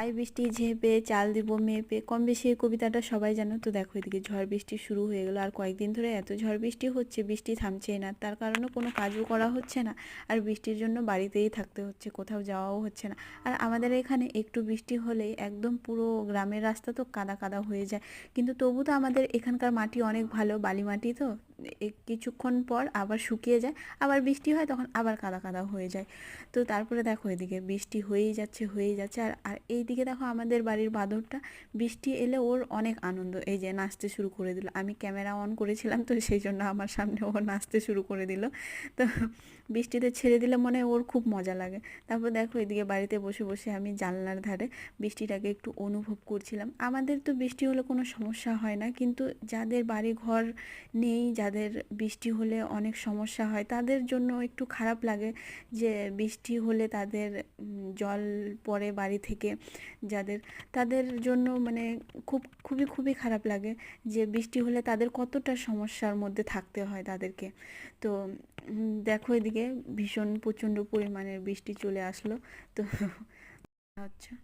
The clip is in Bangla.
আই বৃষ্টি ঝেপে, চাল দিব মেপে, কম বেশি এই কবিতাটা সবাই জানো তো। দেখো এদিকে ঝড় বৃষ্টি শুরু হয়ে গেলো। আর কয়েকদিন ধরে এত ঝড় বৃষ্টি হচ্ছে, বৃষ্টি থামছেই না। তার কারণে কোনো কাজও করা হচ্ছে না। আর বৃষ্টির জন্য বাড়িতেই থাকতে হচ্ছে, কোথাও যাওয়াও হচ্ছে না। আর আমাদের এখানে একটু বৃষ্টি হলেই একদম পুরো গ্রামের রাস্তা তো কাদা কাদা হয়ে যায়। কিন্তু তবু তো আমাদের এখানকার মাটি অনেক ভালো বালি মাটি তো। কিছুক্ষণ পর আবার শুকিয়ে যায়, আবার বৃষ্টি হয় তখন আবার কাদা কাদা হয়ে যায়। তো তারপরে দেখো এদিকে বৃষ্টি হয়েই যাচ্ছে হয়েই যাচ্ছে আর আর এইদিকে দেখো আমাদের বাড়ির বাদরটা বৃষ্টি এলে ওর অনেক আনন্দ, এই যে নাচতে শুরু করে দিল। আমি ক্যামেরা অন করেছিলাম তো সেই জন্য আমার সামনে ও নাচতে শুরু করে দিল। তো বৃষ্টিতে ছেড়ে দিলে মনে ওর খুব মজা লাগে। তারপর দেখো এদিকে বাড়িতে বসে বসে আমি জানলার ধারে বৃষ্টিটাকে একটু অনুভব করছিলাম। আমাদের তো বৃষ্টি হলে কোনো সমস্যা হয় না, কিন্তু যাদের বাড়ি ঘর নেই, যাদের বৃষ্টি হলে অনেক সমস্যা হয়। তাদের জন্য একটু খারাপ লাগে যে বৃষ্টি হলে তাদের জল পড়ে বাড়ি থেকে যাদের। তাদের জন্য মানে খুব, খুবই খুবই খারাপ লাগে যে বৃষ্টি হলে তাদের কতটা সমস্যার মধ্যে থাকতে হয় তাদেরকে। তো দেখো এদিকে ভীষণ প্রচণ্ড পরিমাণের বৃষ্টি চলে আসলো। তো আচ্ছা।